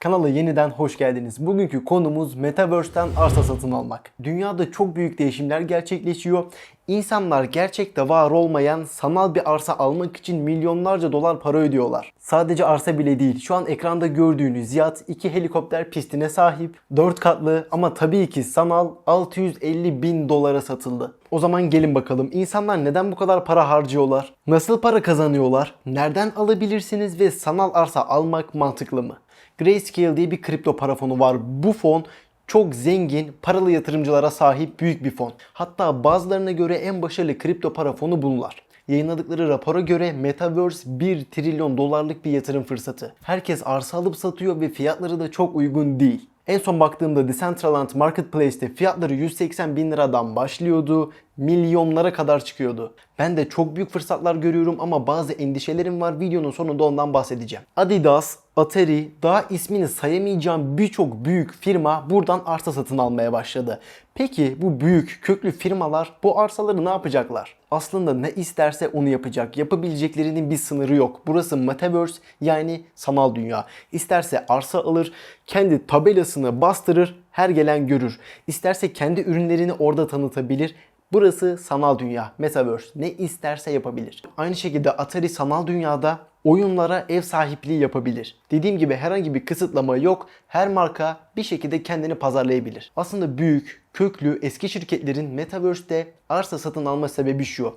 Kanala yeniden hoş geldiniz. Bugünkü konumuz Metaverse'ten arsa satın almak. Dünyada çok büyük değişimler gerçekleşiyor. İnsanlar gerçekte var olmayan sanal bir arsa almak için milyonlarca dolar para ödüyorlar. Sadece arsa bile değil. Şu an ekranda gördüğünüz yat iki helikopter pistine sahip. 4 katlı ama tabii ki sanal 650 bin dolara satıldı. O zaman gelin bakalım insanlar neden bu kadar para harcıyorlar? Nasıl para kazanıyorlar? Nereden alabilirsiniz ve sanal arsa almak mantıklı mı? Grayscale diye bir kripto para fonu var. Bu fon çok zengin, paralı yatırımcılara sahip büyük bir fon. Hatta bazılarına göre en başarılı kripto para fonu bunlar. Yayınladıkları rapora göre Metaverse 1 trilyon dolarlık bir yatırım fırsatı. Herkes arsa alıp satıyor ve fiyatları da çok uygun değil. En son baktığımda Decentraland Marketplace'te fiyatları 180 bin liradan başlıyordu, milyonlara kadar çıkıyordu. Ben de çok büyük fırsatlar görüyorum ama bazı endişelerim var. Videonun sonunda ondan bahsedeceğim. Adidas, Atari, daha ismini sayamayacağım birçok büyük firma buradan arsa satın almaya başladı. Peki bu büyük köklü firmalar bu arsaları ne yapacaklar? Aslında ne isterse onu yapacak. Yapabileceklerinin bir sınırı yok. Burası Metaverse yani sanal dünya. İsterse arsa alır, kendi tabelasını bastırır, her gelen görür. İsterse kendi ürünlerini orada tanıtabilir. Burası sanal dünya, Metaverse. Ne isterse yapabilir. Aynı şekilde Atari sanal dünyada oyunlara ev sahipliği yapabilir. Dediğim gibi herhangi bir kısıtlama yok. Her marka bir şekilde kendini pazarlayabilir. Aslında büyük, köklü, eski şirketlerin Metaverse'de arsa satın alma sebebi şu.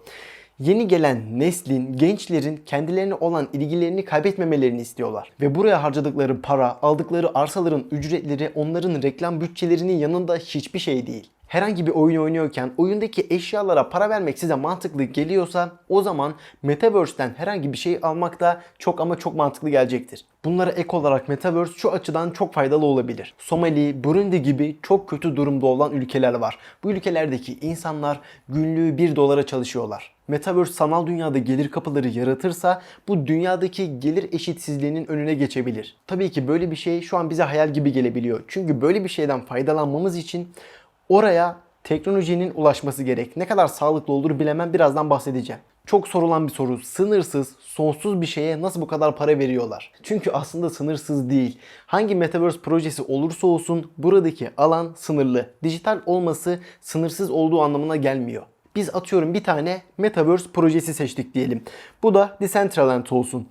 Yeni gelen neslin, gençlerin kendilerine olan ilgilerini kaybetmemelerini istiyorlar. Ve buraya harcadıkları para, aldıkları arsaların ücretleri onların reklam bütçelerinin yanında hiçbir şey değil herhangi bir oyun oynuyorken oyundaki eşyalara para vermek size mantıklı geliyorsa o zaman Metaverse'den herhangi bir şey almak da çok ama çok mantıklı gelecektir. Bunlara ek olarak Metaverse şu açıdan çok faydalı olabilir. Somali, Burundi gibi çok kötü durumda olan ülkeler var. Bu ülkelerdeki insanlar günlüğü 1 dolara çalışıyorlar. Metaverse sanal dünyada gelir kapıları yaratırsa bu dünyadaki gelir eşitsizliğinin önüne geçebilir. Tabii ki böyle bir şey şu an bize hayal gibi gelebiliyor. Çünkü böyle bir şeyden faydalanmamız için oraya teknolojinin ulaşması gerek. Ne kadar sağlıklı olur bilemem birazdan bahsedeceğim. Çok sorulan bir soru. Sınırsız, sonsuz bir şeye nasıl bu kadar para veriyorlar? Çünkü aslında sınırsız değil. Hangi Metaverse projesi olursa olsun buradaki alan sınırlı. Dijital olması sınırsız olduğu anlamına gelmiyor. Biz atıyorum bir tane Metaverse projesi seçtik diyelim. Bu da Decentraland olsun.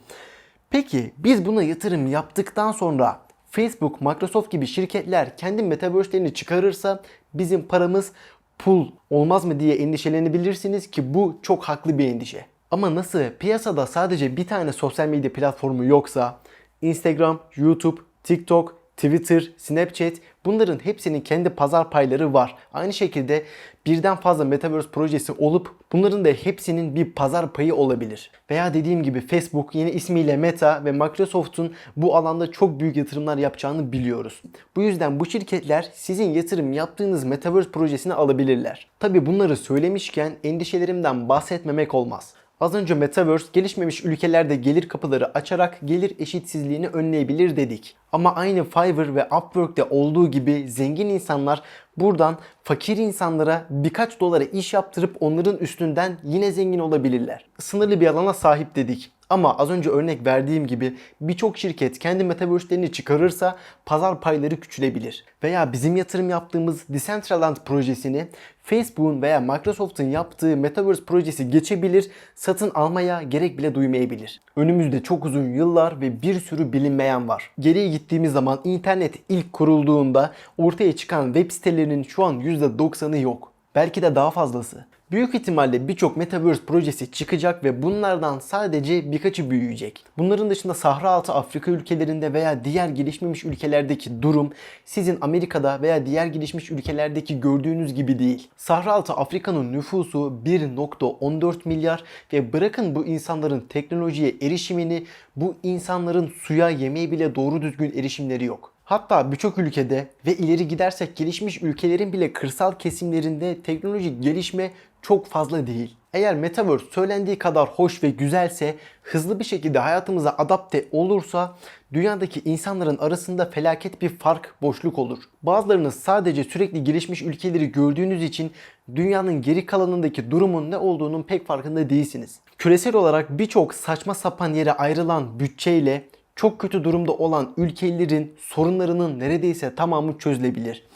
Peki biz buna yatırım yaptıktan sonra Facebook, Microsoft gibi şirketler kendi metaverse'lerini çıkarırsa bizim paramız pul olmaz mı diye endişelenebilirsiniz ki bu çok haklı bir endişe. Ama nasıl piyasada sadece bir tane sosyal medya platformu yoksa Instagram, YouTube, TikTok, Twitter, Snapchat bunların hepsinin kendi pazar payları var. Aynı şekilde birden fazla Metaverse projesi olup bunların da hepsinin bir pazar payı olabilir. Veya dediğim gibi Facebook yeni ismiyle Meta ve Microsoft'un bu alanda çok büyük yatırımlar yapacağını biliyoruz. Bu yüzden bu şirketler sizin yatırım yaptığınız Metaverse projesini alabilirler. Tabi bunları söylemişken endişelerimden bahsetmemek olmaz. Az önce Metaverse gelişmemiş ülkelerde gelir kapıları açarak gelir eşitsizliğini önleyebilir dedik. Ama aynı Fiverr ve Upwork'te olduğu gibi zengin insanlar buradan fakir insanlara birkaç dolara iş yaptırıp onların üstünden yine zengin olabilirler. Sınırlı bir alana sahip dedik. Ama az önce örnek verdiğim gibi birçok şirket kendi metaverse'lerini çıkarırsa pazar payları küçülebilir. Veya bizim yatırım yaptığımız Decentraland projesini Facebook'un veya Microsoft'un yaptığı metaverse projesi geçebilir, satın almaya gerek bile duymayabilir. Önümüzde çok uzun yıllar ve bir sürü bilinmeyen var. Geriye gittiğimiz zaman internet ilk kurulduğunda ortaya çıkan web sitelerinin şu an %90'ı yok. Belki de daha fazlası. Büyük ihtimalle birçok Metaverse projesi çıkacak ve bunlardan sadece birkaçı büyüyecek. Bunların dışında Sahra Altı Afrika ülkelerinde veya diğer gelişmemiş ülkelerdeki durum sizin Amerika'da veya diğer gelişmiş ülkelerdeki gördüğünüz gibi değil. Sahra Altı Afrika'nın nüfusu 1.14 milyar ve bırakın bu insanların teknolojiye erişimini bu insanların suya yemeğe bile doğru düzgün erişimleri yok. Hatta birçok ülkede ve ileri gidersek gelişmiş ülkelerin bile kırsal kesimlerinde teknolojik gelişme çok fazla değil. Eğer Metaverse söylendiği kadar hoş ve güzelse, hızlı bir şekilde hayatımıza adapte olursa dünyadaki insanların arasında felaket bir fark, boşluk olur. Bazılarınız sadece sürekli gelişmiş ülkeleri gördüğünüz için dünyanın geri kalanındaki durumun ne olduğunun pek farkında değilsiniz. Küresel olarak birçok saçma sapan yere ayrılan bütçeyle çok kötü durumda olan ülkelerin sorunlarının neredeyse tamamı çözülebilir.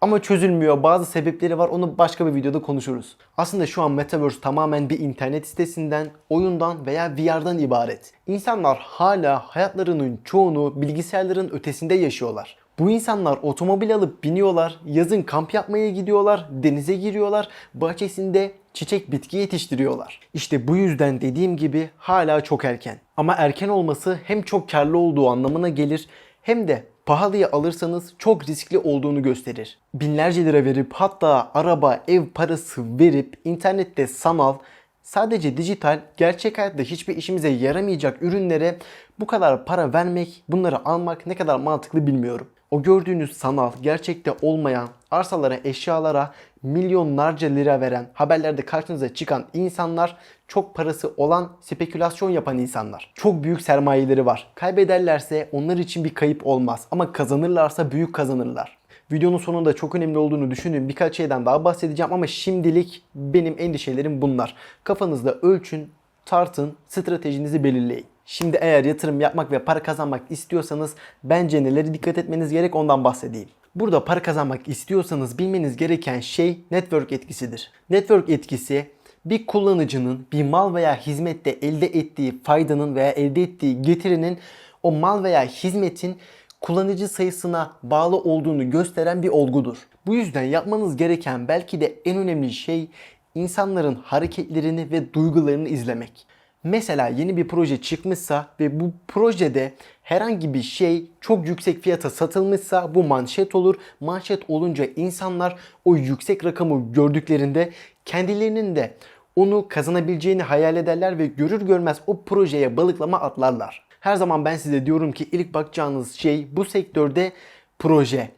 Ama çözülmüyor. Bazı sebepleri var. Onu başka bir videoda konuşuruz. Aslında şu an Metaverse tamamen bir internet sitesinden, oyundan veya VR'dan ibaret. İnsanlar hala hayatlarının çoğunu bilgisayarların ötesinde yaşıyorlar. Bu insanlar otomobil alıp biniyorlar, yazın kamp yapmaya gidiyorlar, denize giriyorlar, bahçesinde çiçek bitki yetiştiriyorlar. İşte bu yüzden dediğim gibi hala çok erken. Ama erken olması hem çok karlı olduğu anlamına gelir hem de pahalıya alırsanız çok riskli olduğunu gösterir. Binlerce lira verip hatta araba, ev parası verip internette sanal, sadece dijital, gerçek hayatta hiçbir işimize yaramayacak ürünlere bu kadar para vermek, bunları almak ne kadar mantıklı bilmiyorum. O gördüğünüz sanal, gerçekte olmayan arsalara, eşyalara milyonlarca lira veren, haberlerde karşınıza çıkan insanlar çok parası olan, spekülasyon yapan insanlar. Çok büyük sermayeleri var. Kaybederlerse onlar için bir kayıp olmaz ama kazanırlarsa büyük kazanırlar. Videonun sonunda çok önemli olduğunu düşündüğüm birkaç şeyden daha bahsedeceğim ama şimdilik benim endişelerim bunlar. Kafanızda ölçün, tartın, stratejinizi belirleyin. Şimdi eğer yatırım yapmak ve para kazanmak istiyorsanız bence nelere dikkat etmeniz gerek ondan bahsedeyim. Burada para kazanmak istiyorsanız bilmeniz gereken şey network etkisidir. Network etkisi bir kullanıcının bir mal veya hizmette elde ettiği faydanın veya elde ettiği getirinin o mal veya hizmetin kullanıcı sayısına bağlı olduğunu gösteren bir olgudur. Bu yüzden yapmanız gereken belki de en önemli şey insanların hareketlerini ve duygularını izlemek. Mesela yeni bir proje çıkmışsa ve bu projede herhangi bir şey çok yüksek fiyata satılmışsa bu manşet olur. Manşet olunca insanlar o yüksek rakamı gördüklerinde kendilerinin de onu kazanabileceğini hayal ederler ve görür görmez o projeye balıklama atlarlar. Her zaman ben size diyorum ki ilk bakacağınız şey bu sektörde proje.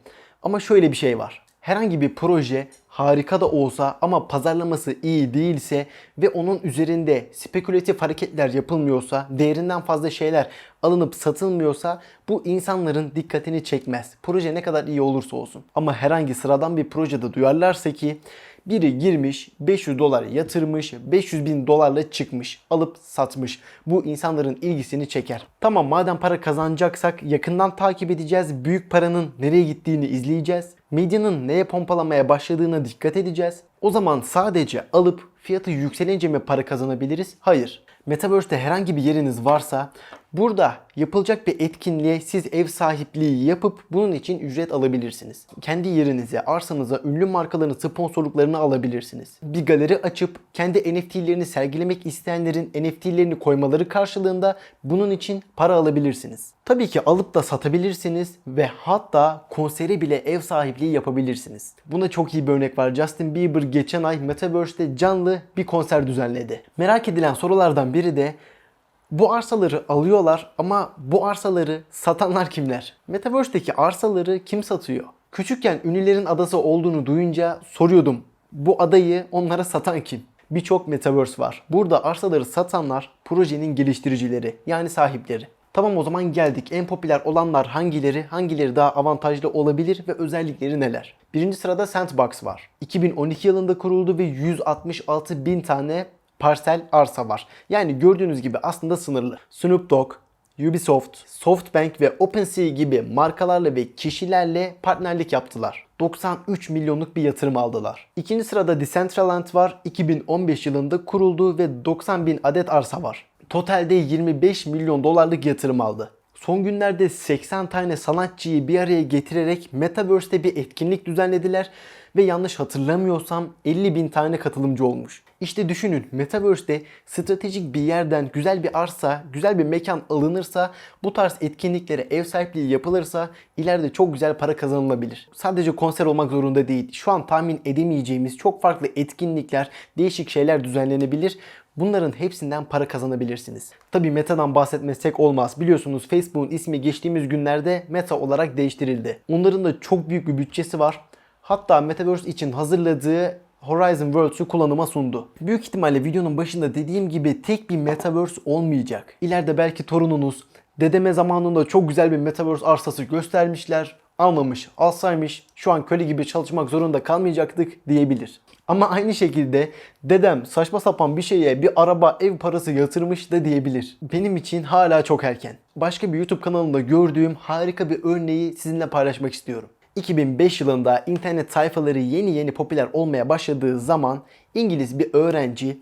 Ama şöyle bir şey var. Herhangi bir proje harika da olsa ama pazarlaması iyi değilse ve onun üzerinde spekülatif hareketler yapılmıyorsa, değerinden fazla şeyler alınıp satılmıyorsa bu insanların dikkatini çekmez. Proje ne kadar iyi olursa olsun. Ama herhangi sıradan bir projede duyarlarsa ki biri girmiş 500 dolar yatırmış 500 bin dolarla çıkmış alıp satmış. Bu insanların ilgisini çeker. Tamam madem para kazanacaksak yakından takip edeceğiz. Büyük paranın nereye gittiğini izleyeceğiz. Medyanın neye pompalamaya başladığına dikkat edeceğiz. O zaman sadece alıp fiyatı yükselince mi para kazanabiliriz? Hayır. Metaverse'te herhangi bir yeriniz varsa burada yapılacak bir etkinliğe siz ev sahipliği yapıp bunun için ücret alabilirsiniz. Kendi yerinize, arsanıza ünlü markaların sponsorluklarını alabilirsiniz. Bir galeri açıp kendi NFT'lerini sergilemek isteyenlerin NFT'lerini koymaları karşılığında bunun için para alabilirsiniz. Tabii ki alıp da satabilirsiniz ve hatta konseri bile ev sahipliği yapabilirsiniz. Buna çok iyi bir örnek var. Justin Bieber geçen ay Metaverse'te canlı bir konser düzenledi. Merak edilen sorulardan biri de bu arsaları alıyorlar ama bu arsaları satanlar kimler? Metaverse'deki arsaları kim satıyor? Küçükken ünlülerin adası olduğunu duyunca soruyordum. Bu adayı onlara satan kim? Birçok metaverse var. Burada arsaları satanlar projenin geliştiricileri yani sahipleri. Tamam o zaman geldik. En popüler olanlar hangileri, hangileri daha avantajlı olabilir ve özellikleri neler? Birinci sırada Sandbox var. 2012 yılında kuruldu ve 166 bin tane parsel arsa var. Yani gördüğünüz gibi aslında sınırlı. Snoop Dogg, Ubisoft, Softbank ve OpenSea gibi markalarla ve kişilerle partnerlik yaptılar. 93 milyonluk bir yatırım aldılar. İkinci sırada Decentraland var. 2015 yılında kuruldu ve 90 bin adet arsa var. Totalde 25 milyon dolarlık yatırım aldı. Son günlerde 80 tane sanatçıyı bir araya getirerek Metaverse'te bir etkinlik düzenlediler ve yanlış hatırlamıyorsam 50 bin tane katılımcı olmuş. İşte düşünün Metaverse'de stratejik bir yerden güzel bir arsa, güzel bir mekan alınırsa, bu tarz etkinliklere ev sahipliği yapılırsa ileride çok güzel para kazanılabilir. Sadece konser olmak zorunda değil. Şu an tahmin edemeyeceğimiz çok farklı etkinlikler, değişik şeyler düzenlenebilir. Bunların hepsinden para kazanabilirsiniz. Tabi Meta'dan bahsetmesek olmaz. Biliyorsunuz Facebook'un ismi geçtiğimiz günlerde Meta olarak değiştirildi. Onların da çok büyük bir bütçesi var. Hatta Metaverse için hazırladığı Horizon Worlds'ü kullanıma sundu. Büyük ihtimalle videonun başında dediğim gibi tek bir Metaverse olmayacak. İleride belki torununuz dedeme zamanında çok güzel bir Metaverse arsası göstermişler. Almamış, alsaymış şu an köle gibi çalışmak zorunda kalmayacaktık diyebilir. Ama aynı şekilde dedem saçma sapan bir şeye bir araba ev parası yatırmış da diyebilir. Benim için hala çok erken. Başka bir YouTube kanalında gördüğüm harika bir örneği sizinle paylaşmak istiyorum. 2005 yılında internet sayfaları yeni yeni popüler olmaya başladığı zaman İngiliz bir öğrenci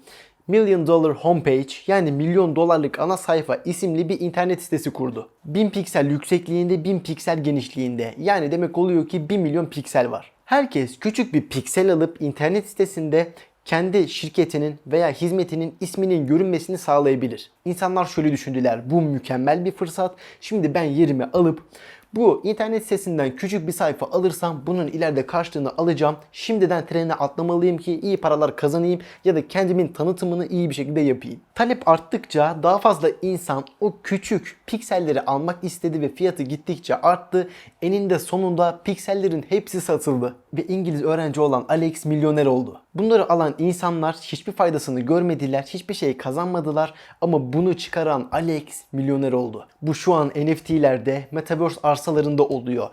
Million Dollar Homepage yani milyon dolarlık ana sayfa isimli bir internet sitesi kurdu. 1000 piksel yüksekliğinde 1000 piksel genişliğinde yani demek oluyor ki 1 milyon piksel var. Herkes küçük bir piksel alıp internet sitesinde kendi şirketinin veya hizmetinin isminin görünmesini sağlayabilir. İnsanlar şöyle düşündüler. Bu mükemmel bir fırsat. Şimdi ben yerimi alıp bu internet sitesinden küçük bir sayfa alırsam bunun ileride karşılığını alacağım. Şimdiden trene atlamalıyım ki iyi paralar kazanayım ya da kendimin tanıtımını iyi bir şekilde yapayım. Talep arttıkça daha fazla insan o küçük pikselleri almak istedi ve fiyatı gittikçe arttı. Eninde sonunda piksellerin hepsi satıldı. Ve İngiliz öğrenci olan Alex milyoner oldu. Bunları alan insanlar hiçbir faydasını görmediler, hiçbir şey kazanmadılar ama bunu çıkaran Alex milyoner oldu. Bu şu an NFT'lerde, Metaverse arsalarında oluyor.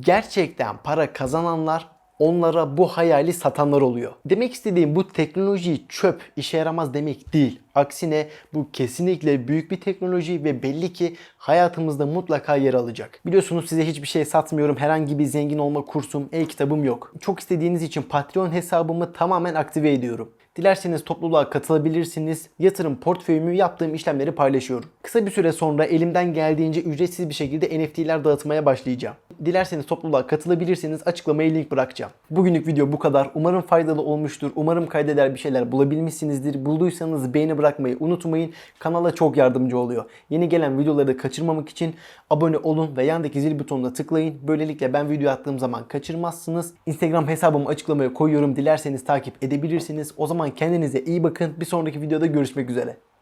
Gerçekten para kazananlar onlara bu hayali satanlar oluyor. Demek istediğim bu teknoloji çöp, işe yaramaz demek değil. Aksine bu kesinlikle büyük bir teknoloji ve belli ki hayatımızda mutlaka yer alacak. Biliyorsunuz size hiçbir şey satmıyorum. Herhangi bir zengin olma kursum, e-kitabım yok. Çok istediğiniz için Patreon hesabımı tamamen aktive ediyorum. Dilerseniz topluluğa katılabilirsiniz. Yatırım portföyümü yaptığım işlemleri paylaşıyorum. Kısa bir süre sonra elimden geldiğince ücretsiz bir şekilde NFT'ler dağıtmaya başlayacağım. Dilerseniz topluluğa katılabilirsiniz. Açıklamaya link bırakacağım. Bugünlük video bu kadar. Umarım faydalı olmuştur. Umarım kaydeder bir şeyler bulabilmişsinizdir. Bulduysanız beğeni bırakmayı unutmayın. Kanala çok yardımcı oluyor. Yeni gelen videoları da kaçırmamak için abone olun ve yandaki zil butonuna tıklayın. Böylelikle ben video attığım zaman kaçırmazsınız. Instagram hesabımı açıklamaya koyuyorum. Dilerseniz takip edebilirsiniz. O zaman kendinize iyi bakın. Bir sonraki videoda görüşmek üzere.